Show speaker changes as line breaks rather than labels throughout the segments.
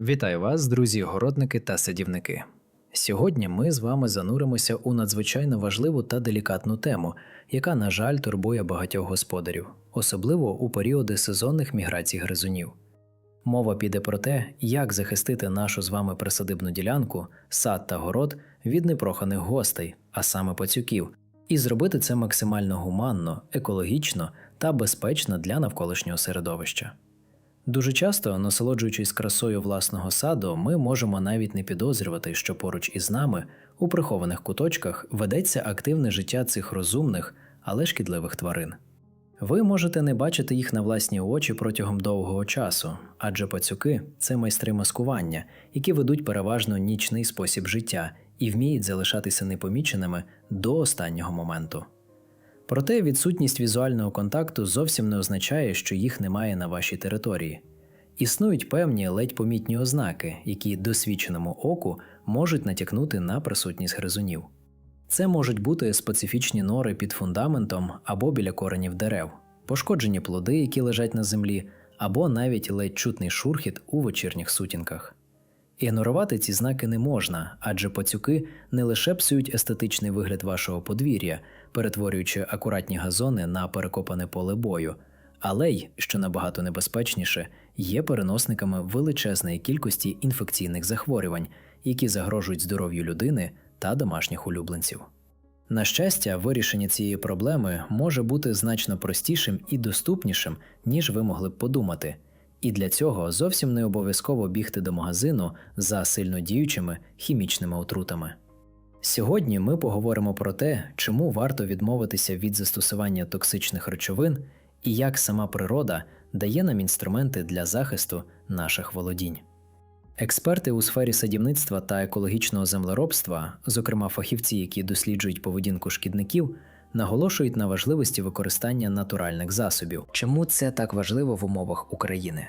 Вітаю вас, друзі, городники та садівники. Сьогодні ми з вами зануримося у надзвичайно важливу та делікатну тему, яка, на жаль, турбує багатьох господарів, особливо у періоди сезонних міграцій гризунів. Мова піде про те, як захистити нашу з вами присадибну ділянку, сад та город від непроханих гостей, а саме пацюків, і зробити це максимально гуманно, екологічно та безпечно для навколишнього середовища. Дуже часто, насолоджуючись красою власного саду, ми можемо навіть не підозрювати, що поруч із нами, у прихованих куточках, ведеться активне життя цих розумних, але шкідливих тварин. Ви можете не бачити їх на власні очі протягом довгого часу, адже пацюки це майстри маскування, які ведуть переважно нічний спосіб життя і вміють залишатися непоміченими до останнього моменту. Проте відсутність візуального контакту зовсім не означає, що їх немає на вашій території. Існують певні ледь помітні ознаки, які досвідченому оку можуть натякнути на присутність гризунів. Це можуть бути специфічні нори під фундаментом або біля коренів дерев, пошкоджені плоди, які лежать на землі, або навіть ледь чутний шурхіт у вечірніх сутінках. Ігнорувати ці знаки не можна, адже пацюки не лише псують естетичний вигляд вашого подвір'я, перетворюючи акуратні газони на перекопане поле бою, але й, що набагато небезпечніше, є переносниками величезної кількості інфекційних захворювань, які загрожують здоров'ю людини та домашніх улюбленців. На щастя, вирішення цієї проблеми може бути значно простішим і доступнішим, ніж ви могли б подумати. І для цього зовсім не обов'язково бігти до магазину за сильнодіючими хімічними отрутами. Сьогодні ми поговоримо про те, чому варто відмовитися від застосування токсичних речовин і як сама природа дає нам інструменти для захисту наших володінь. Експерти у сфері садівництва та екологічного землеробства, зокрема фахівці, які досліджують поведінку шкідників, наголошують на важливості використання натуральних засобів. Чому це так важливо в умовах України?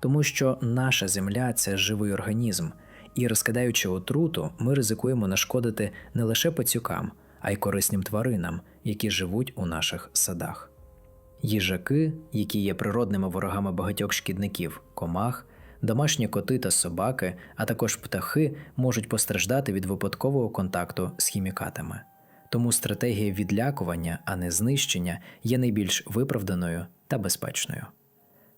Тому що наша земля це живий організм, і розкидаючи отруту, ми ризикуємо нашкодити не лише пацюкам, а й корисним тваринам, які живуть у наших садах. Їжаки, які є природними ворогами багатьох шкідників, комах, домашні коти та собаки, а також птахи можуть постраждати від випадкового контакту з хімікатами. Тому стратегія відлякування, а не знищення, є найбільш виправданою та безпечною.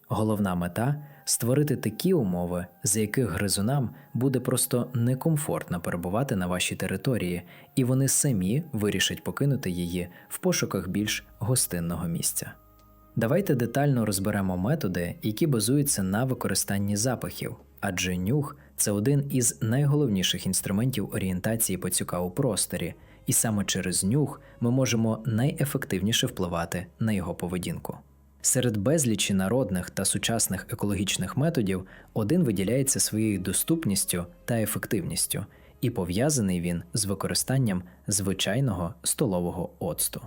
Головна мета створити такі умови, за яких гризунам буде просто некомфортно перебувати на вашій території, і вони самі вирішать покинути її в пошуках більш гостинного місця. Давайте детально розберемо методи, які базуються на використанні запахів, адже нюх це один із найголовніших інструментів орієнтації пацюка у просторі, і саме через нюх ми можемо найефективніше впливати на його поведінку. Серед безлічі народних та сучасних екологічних методів один виділяється своєю доступністю та ефективністю, і пов'язаний він з використанням звичайного столового оцту.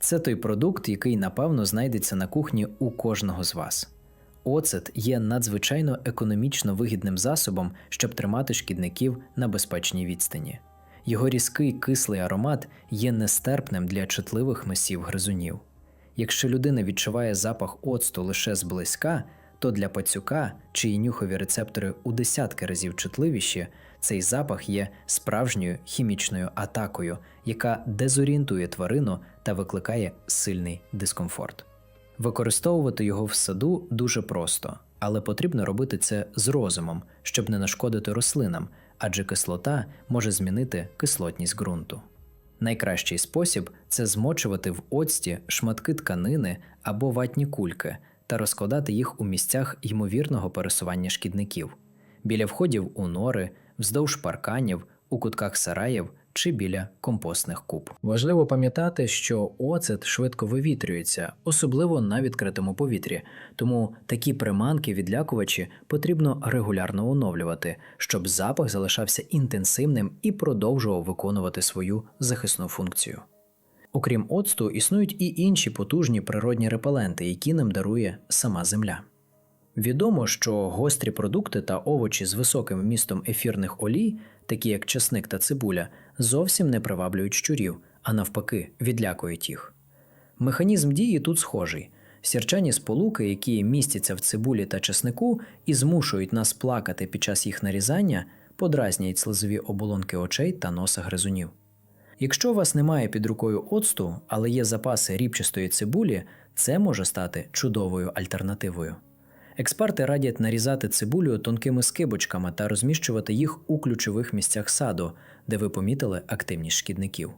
Це той продукт, який напевно знайдеться на кухні у кожного з вас. Оцет є надзвичайно економічно вигідним засобом, щоб тримати шкідників на безпечній відстані. Його різкий кислий аромат є нестерпним для чутливих носів гризунів. Якщо людина відчуває запах оцту лише зблизька, то для пацюка, чиї нюхові рецептори у десятки разів чутливіші, цей запах є справжньою хімічною атакою, яка дезорієнтує тварину та викликає сильний дискомфорт. Використовувати його в саду дуже просто, але потрібно робити це з розумом, щоб не нашкодити рослинам, адже кислота може змінити кислотність ґрунту. Найкращий спосіб це змочувати в оцті шматки тканини або ватні кульки та розкладати їх у місцях ймовірного пересування шкідників біля входів у нори, вздовж парканів, у кутках сараїв чи біля компостних куб. Важливо пам'ятати, що оцет швидко вивітрюється, особливо на відкритому повітрі, тому такі приманки відлякувачі потрібно регулярно оновлювати, щоб запах залишався інтенсивним і продовжував виконувати свою захисну функцію. Окрім оцту, існують і інші потужні природні репеленти, які нам дарує сама земля. Відомо, що гострі продукти та овочі з високим вмістом ефірних олій, такі як чесник та цибуля, зовсім не приваблюють щурів, а навпаки, відлякують їх. Механізм дії тут схожий. Сірчані сполуки, які містяться в цибулі та чеснику і змушують нас плакати під час їх нарізання, подразнюють слизові оболонки очей та носа гризунів. Якщо у вас немає під рукою оцту, але є запаси ріпчастої цибулі, це може стати чудовою альтернативою. Експерти радять нарізати цибулю тонкими скибочками та розміщувати їх у ключових місцях саду, де ви помітили активність шкідників.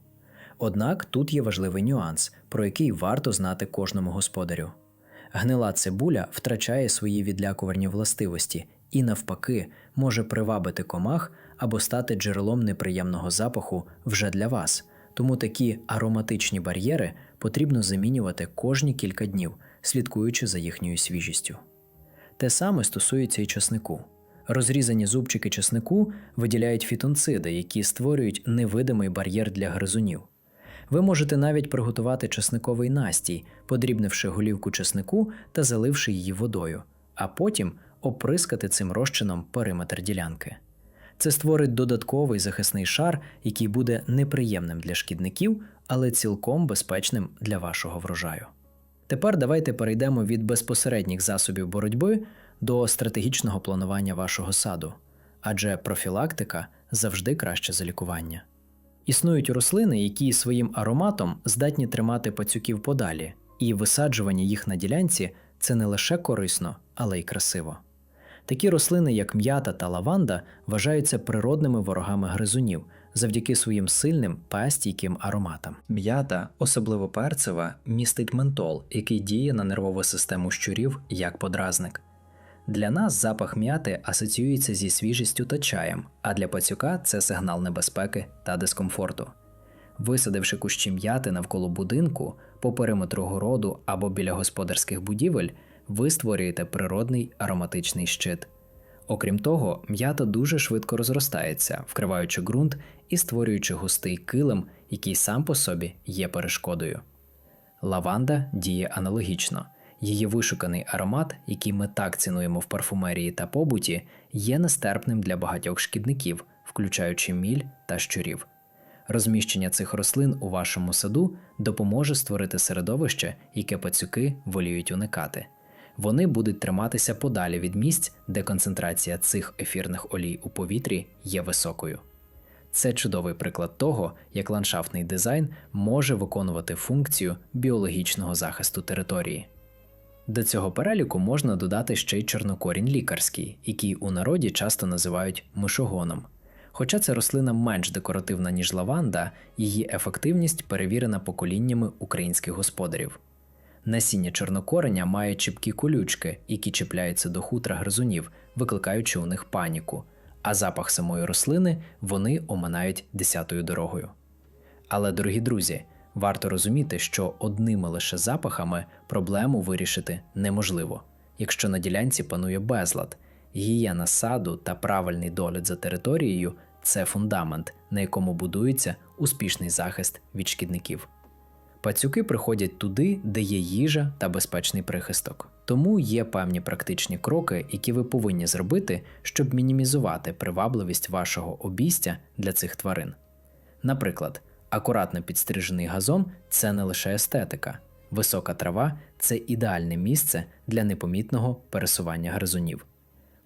Однак тут є важливий нюанс, про який варто знати кожному господарю. Гнила цибуля втрачає свої відлякувальні властивості і, навпаки, може привабити комах або стати джерелом неприємного запаху вже для вас. Тому такі ароматичні бар'єри потрібно замінювати кожні кілька днів, слідкуючи за їхньою свіжістю. Те саме стосується і чеснику. Розрізані зубчики чеснику виділяють фітонциди, які створюють невидимий бар'єр для гризунів. Ви можете навіть приготувати чесниковий настій, подрібнивши голівку чеснику та заливши її водою, а потім оприскати цим розчином периметр ділянки. Це створить додатковий захисний шар, який буде неприємним для шкідників, але цілком безпечним для вашого врожаю. Тепер давайте перейдемо від безпосередніх засобів боротьби до стратегічного планування вашого саду, адже профілактика завжди краще за лікування. Існують рослини, які своїм ароматом здатні тримати пацюків подалі, і висаджування їх на ділянці це не лише корисно, але й красиво. Такі рослини, як м'ята та лаванда, вважаються природними ворогами гризунів завдяки своїм сильним та стійким ароматам. М'ята, особливо перцева, містить ментол, який діє на нервову систему щурів як подразник. Для нас запах м'яти асоціюється зі свіжістю та чаєм, а для пацюка це сигнал небезпеки та дискомфорту. Висадивши кущі м'яти навколо будинку, по периметру городу або біля господарських будівель, ви створюєте природний ароматичний щит. Окрім того, м'ята дуже швидко розростається, вкриваючи ґрунт і створюючи густий килим, який сам по собі є перешкодою. Лаванда діє аналогічно. Її вишуканий аромат, який ми так цінуємо в парфумерії та побуті, є нестерпним для багатьох шкідників, включаючи міль та щурів. Розміщення цих рослин у вашому саду допоможе створити середовище, яке пацюки воліють уникати. Вони будуть триматися подалі від місць, де концентрація цих ефірних олій у повітрі є високою. Це чудовий приклад того, як ландшафтний дизайн може виконувати функцію біологічного захисту території. До цього переліку можна додати ще й чорнокорінь лікарський, який у народі часто називають мишогоном. Хоча ця рослина менш декоративна, ніж лаванда, її ефективність перевірена поколіннями українських господарів. Насіння чорнокореня має чіпкі колючки, які чіпляються до хутра гризунів, викликаючи у них паніку, а запах самої рослини вони оминають десятою дорогою. Але, дорогі друзі, варто розуміти, що одними лише запахами проблему вирішити неможливо, якщо на ділянці панує безлад, гігієна саду та правильний догляд за територією це фундамент, на якому будується успішний захист від шкідників. Пацюки приходять туди, де є їжа та безпечний прихисток. Тому є певні практичні кроки, які ви повинні зробити, щоб мінімізувати привабливість вашого обійстя для цих тварин. Наприклад, акуратно підстрижений газон це не лише естетика, висока трава це ідеальне місце для непомітного пересування гризунів.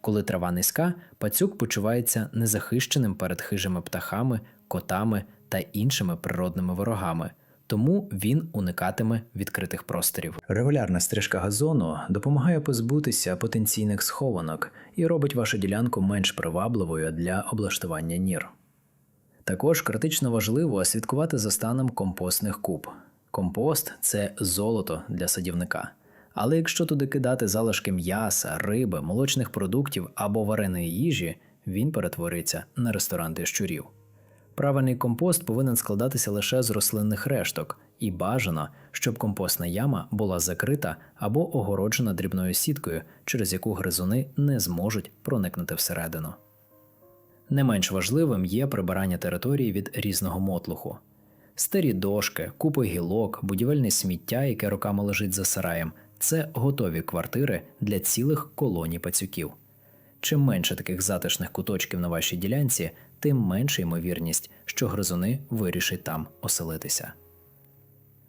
Коли трава низька, пацюк почувається незахищеним перед хижими птахами, котами та іншими природними ворогами тому він уникатиме відкритих просторів. Регулярна стрижка газону допомагає позбутися потенційних схованок і робить вашу ділянку менш привабливою для облаштування нір. Також критично важливо слідкувати за станом компостних куб. Компост це золото для садівника. Але якщо туди кидати залишки м'яса, риби, молочних продуктів або вареної їжі, він перетвориться на ресторан для щурів. Правильний компост повинен складатися лише з рослинних решток, і бажано, щоб компостна яма була закрита або огороджена дрібною сіткою, через яку гризуни не зможуть проникнути всередину. Не менш важливим є прибирання території від різного мотлуху. Старі дошки, купи гілок, будівельне сміття, яке роками лежить за сараєм це готові квартири для цілих колоній пацюків. Чим менше таких затишних куточків на вашій ділянці, тим менша ймовірність, що гризуни вирішать там оселитися.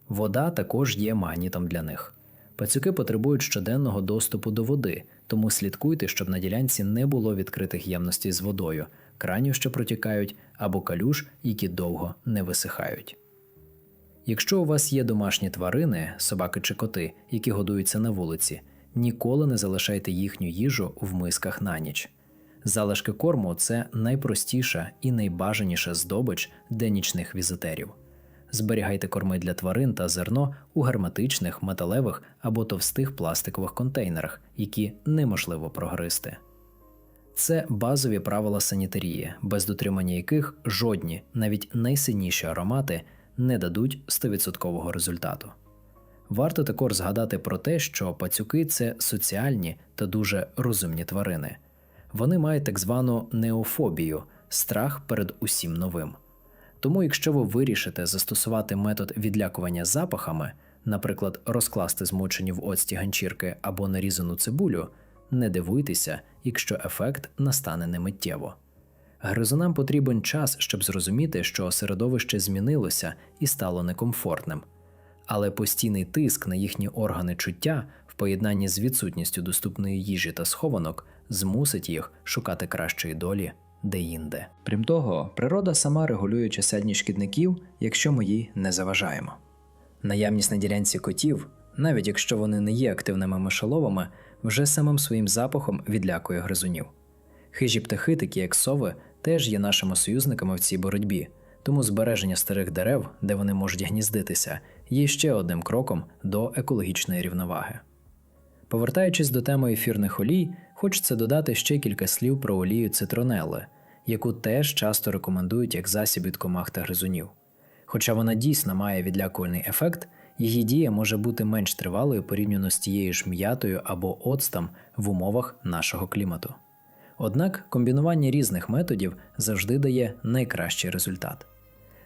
Вода також є магнітом для них. Пацюки потребують щоденного доступу до води, тому слідкуйте, щоб на ділянці не було відкритих ємностей з водою, кранів, що протікають, або калюж, які довго не висихають. Якщо у вас є домашні тварини, собаки чи коти, які годуються на вулиці, ніколи не залишайте їхню їжу в мисках на ніч. Залишки корму це найпростіша і найбажаніша здобич для нічних візитерів. Зберігайте корми для тварин та зерно у герметичних, металевих або товстих пластикових контейнерах, які неможливо прогризти. Це базові правила санітарії, без дотримання яких жодні, навіть найсильніші аромати не дадуть 100% результату. Варто також згадати про те, що пацюки це соціальні та дуже розумні тварини. Вони мають так звану неофобію страх перед усім новим. Тому, якщо ви вирішите застосувати метод відлякування запахами, наприклад, розкласти змочені в оцті ганчірки або нарізану цибулю, не дивуйтеся, якщо ефект настане немиттєво. Гризунам потрібен час, щоб зрозуміти, що середовище змінилося і стало некомфортним. Але постійний тиск на їхні органи чуття в поєднанні з відсутністю доступної їжі та схованок змусить їх шукати кращої долі деінде. Крім того, природа сама регулює чисельність шкідників, якщо ми їй не заважаємо. Наявність на ділянці котів, навіть якщо вони не є активними мишоловами, вже самим своїм запахом відлякує гризунів. Хижі птахи, такі як сови, теж є нашими союзниками в цій боротьбі, тому збереження старих дерев, де вони можуть гніздитися, є ще одним кроком до екологічної рівноваги. Повертаючись до теми ефірних олій, хочеться додати ще кілька слів про олію цитронели, яку теж часто рекомендують як засіб від комах та гризунів. Хоча вона дійсно має відлякувальний ефект, її дія може бути менш тривалою порівняно з тією ж м'ятою або оцтом в умовах нашого клімату. Однак комбінування різних методів завжди дає найкращий результат.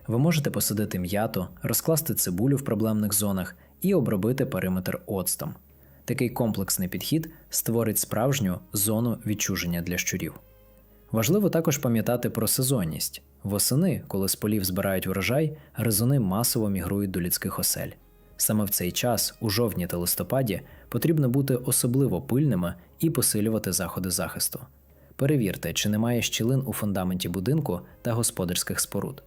Ви можете посадити м'яту, розкласти цибулю в проблемних зонах і обробити периметр оцтом. Такий комплексний підхід створить справжню зону відчуження для щурів. Важливо також пам'ятати про сезонність. Восени, коли з полів збирають врожай, гризуни масово мігрують до людських осель. Саме в цей час, у жовтні та листопаді, потрібно бути особливо пильними і посилювати заходи захисту. Перевірте, чи немає щілин у фундаменті будинку та господарських споруд.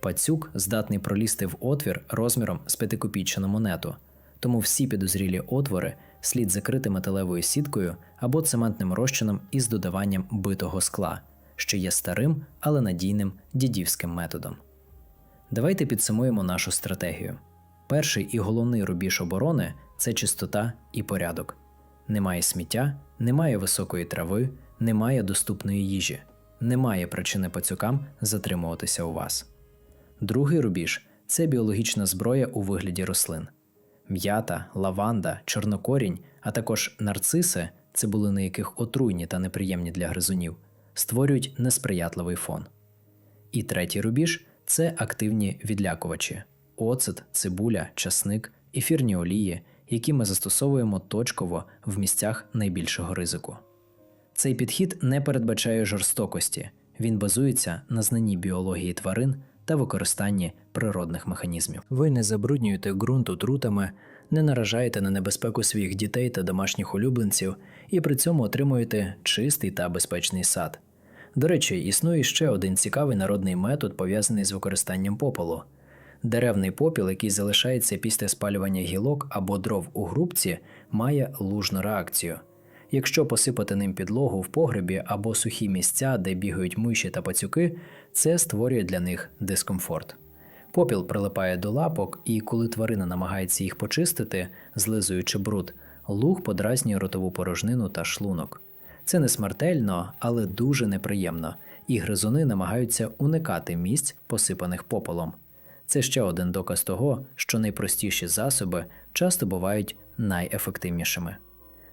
Пацюк здатний пролізти в отвір розміром з п'ятикопійчану монету, тому всі підозрілі отвори слід закрити металевою сіткою або цементним розчином із додаванням битого скла, що є старим, але надійним дідівським методом. Давайте підсумуємо нашу стратегію. Перший і головний рубіж оборони це чистота і порядок. Немає сміття, немає високої трави, немає доступної їжі, немає причини пацюкам затримуватися у вас. Другий рубіж це біологічна зброя у вигляді рослин. М'ята, лаванда, чорнокорінь, а також нарциси, цибулини яких отруйні та неприємні для гризунів, створюють несприятливий фон. І третій рубіж це активні відлякувачі оцет, цибуля, часник, ефірні олії, які ми застосовуємо точково в місцях найбільшого ризику. Цей підхід не передбачає жорстокості, він базується на знанні біології тварин та використанні природних механізмів. Ви не забруднюєте ґрунт отрутами, не наражаєте на небезпеку своїх дітей та домашніх улюбленців і при цьому отримуєте чистий та безпечний сад. До речі, існує ще один цікавий народний метод, пов'язаний з використанням попелу. Деревний попіл, який залишається після спалювання гілок або дров у грубці, має лужну реакцію. Якщо посипати ним підлогу в погребі або сухі місця, де бігають миші та пацюки, це створює для них дискомфорт. Попіл прилипає до лапок, і коли тварина намагається їх почистити, злизуючи бруд, луг подразнює ротову порожнину та шлунок. Це не смертельно, але дуже неприємно, і гризуни намагаються уникати місць, посипаних попелом. Це ще один доказ того, що найпростіші засоби часто бувають найефективнішими.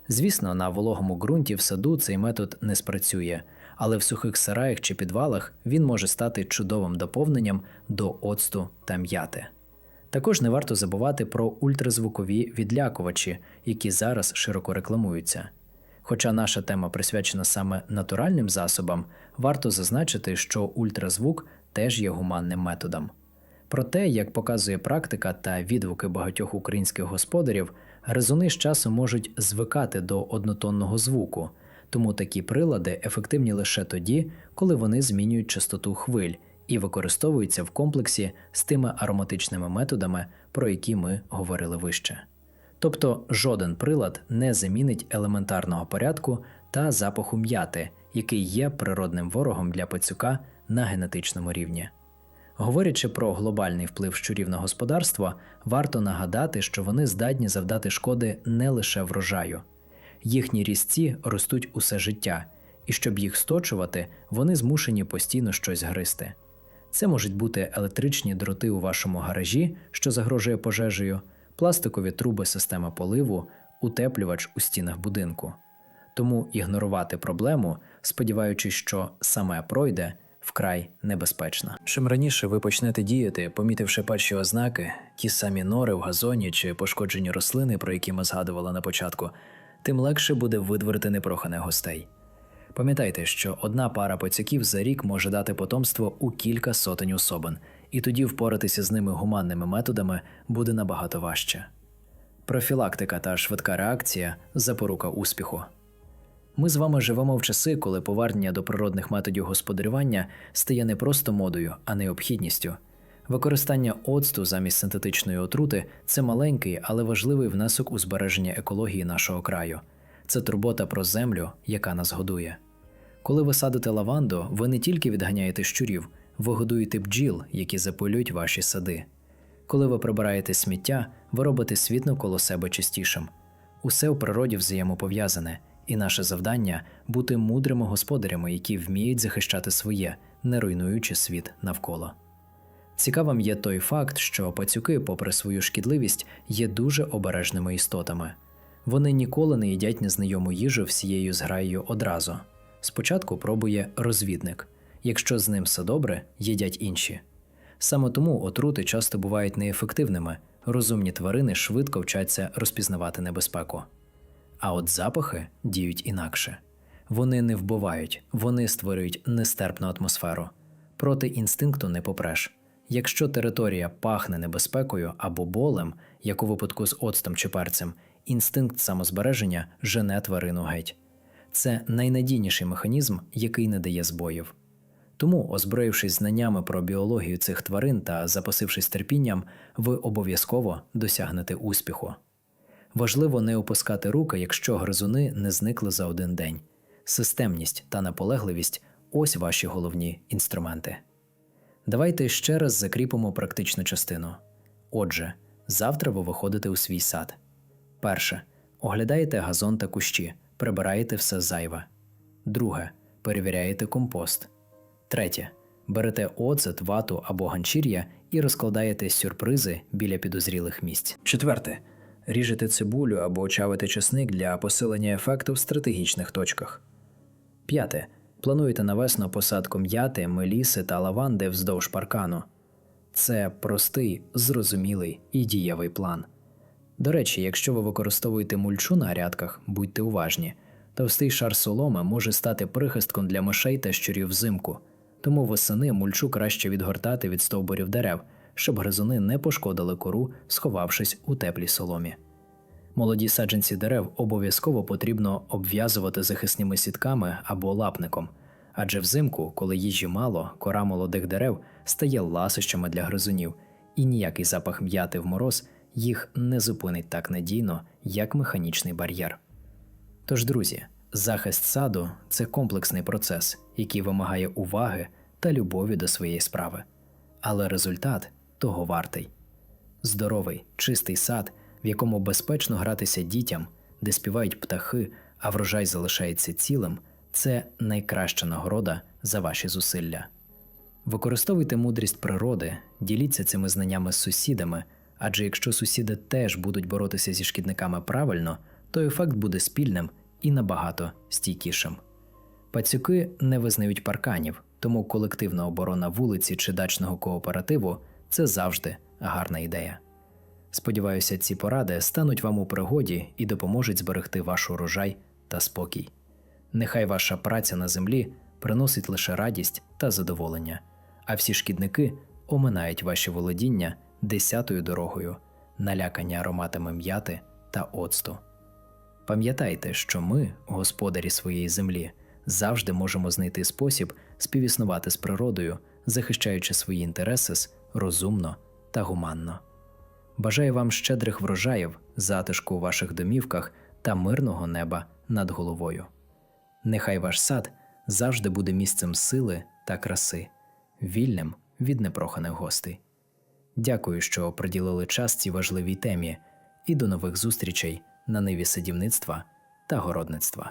Звісно, на вологому ґрунті в саду цей метод не спрацює, але в сухих сараях чи підвалах він може стати чудовим доповненням до оцту та м'яти. Також не варто забувати про ультразвукові відлякувачі, які зараз широко рекламуються. Хоча наша тема присвячена саме натуральним засобам, варто зазначити, що ультразвук теж є гуманним методом. Проте, як показує практика та відгуки багатьох українських господарів, Гризуни з часом можуть звикати до однотонного звуку, тому такі прилади ефективні лише тоді, коли вони змінюють частоту хвиль і використовуються в комплексі з тими ароматичними методами, про які ми говорили вище. Тобто жоден прилад не замінить елементарного порядку та запаху м'яти, який є природним ворогом для пацюка на генетичному рівні. Говорячи про глобальний вплив щурів на господарство, варто нагадати, що вони здатні завдати шкоди не лише врожаю. Їхні різці ростуть усе життя, і щоб їх сточувати, вони змушені постійно щось гризти. Це можуть бути електричні дроти у вашому гаражі, що загрожує пожежею, пластикові труби системи поливу, утеплювач у стінах будинку. Тому ігнорувати проблему, сподіваючись, що саме пройде, вкрай небезпечно. Чим раніше ви почнете діяти, помітивши перші ознаки, ті самі нори в газоні чи пошкоджені рослини, про які ми згадували на початку, тим легше буде видворити непроханих гостей. Пам'ятайте, що одна пара пацюків за рік може дати потомство у кілька сотень особин, і тоді впоратися з ними гуманними методами буде набагато важче. Профілактика та швидка реакція запорука успіху. Ми з вами живемо в часи, коли повернення до природних методів господарювання стає не просто модою, а необхідністю. Використання оцту замість синтетичної отрути це маленький, але важливий внесок у збереження екології нашого краю. Це турбота про землю, яка нас годує. Коли ви садите лаванду, ви не тільки відганяєте щурів, ви годуєте бджіл, які запилюють ваші сади. Коли ви прибираєте сміття, ви робите світ навколо себе чистішим. Усе у природі взаємопов'язане, і наше завдання бути мудрими господарями, які вміють захищати своє, не руйнуючи світ навколо. Цікавим є той факт, що пацюки, попри свою шкідливість, є дуже обережними істотами. Вони ніколи не їдять незнайому їжу всією зграєю одразу. Спочатку пробує розвідник. Якщо з ним все добре, їдять інші. Саме тому отрути часто бувають неефективними, розумні тварини швидко вчаться розпізнавати небезпеку. А от запахи діють інакше. Вони не вбивають, вони створюють нестерпну атмосферу. Проти інстинкту не попреш. Якщо територія пахне небезпекою або болем, як у випадку з оцтом чи перцем, інстинкт самозбереження жене тварину геть. Це найнадійніший механізм, який не дає збоїв. Тому, озброївшись знаннями про біологію цих тварин та запасившись терпінням, ви обов'язково досягнете успіху. Важливо не опускати руки, якщо гризуни не зникли за один день. Системність та наполегливість ось ваші головні інструменти. Давайте ще раз закріпимо практичну частину. Отже, завтра ви виходите у свій сад. Перше. Оглядаєте газон та кущі, прибираєте все зайве. Друге. Перевіряєте компост. Третє. Берете оцет, вату або ганчір'я і розкладаєте сюрпризи біля підозрілих місць. Четверте. Ріжете цибулю або чавите чесник для посилення ефекту в стратегічних точках. П'яте. Плануєте навесну посадку м'яти, меліси та лаванди вздовж паркану. Це простий, зрозумілий і дієвий план. До речі, якщо ви використовуєте мульчу на грядках, будьте уважні. Товстий шар соломи може стати прихистком для мишей та щурів взимку, тому восени мульчу краще відгортати від стовбурів дерев, щоб гризуни не пошкодили кору, сховавшись у теплій соломі. Молоді саджанці дерев обов'язково потрібно обв'язувати захисними сітками або лапником, адже взимку, коли їжі мало, кора молодих дерев стає ласощами для гризунів, і ніякий запах м'яти в мороз їх не зупинить так надійно, як механічний бар'єр. Тож, друзі, захист саду це комплексний процес, який вимагає уваги та любові до своєї справи. Але результат того вартий. Здоровий, чистий сад, в якому безпечно гратися дітям, де співають птахи, а врожай залишається цілим, це найкраща нагорода за ваші зусилля. Використовуйте мудрість природи, діліться цими знаннями з сусідами, адже якщо сусіди теж будуть боротися зі шкідниками правильно, то ефект буде спільним і набагато стійкішим. Пацюки не визнають парканів, тому колективна оборона вулиці чи дачного кооперативу це завжди гарна ідея. Сподіваюся, ці поради стануть вам у пригоді і допоможуть зберегти ваш урожай та спокій. Нехай ваша праця на землі приносить лише радість та задоволення, а всі шкідники оминають ваші володіння десятою дорогою, налякані ароматами м'яти та оцту. Пам'ятайте, що ми, господарі своєї землі, завжди можемо знайти спосіб співіснувати з природою, захищаючи свої інтереси розумно та гуманно. Бажаю вам щедрих врожаїв, затишку у ваших домівках та мирного неба над головою. Нехай ваш сад завжди буде місцем сили та краси, вільним від непроханих гостей. Дякую, що приділили час цій важливій темі, і до нових зустрічей на ниві садівництва та городництва.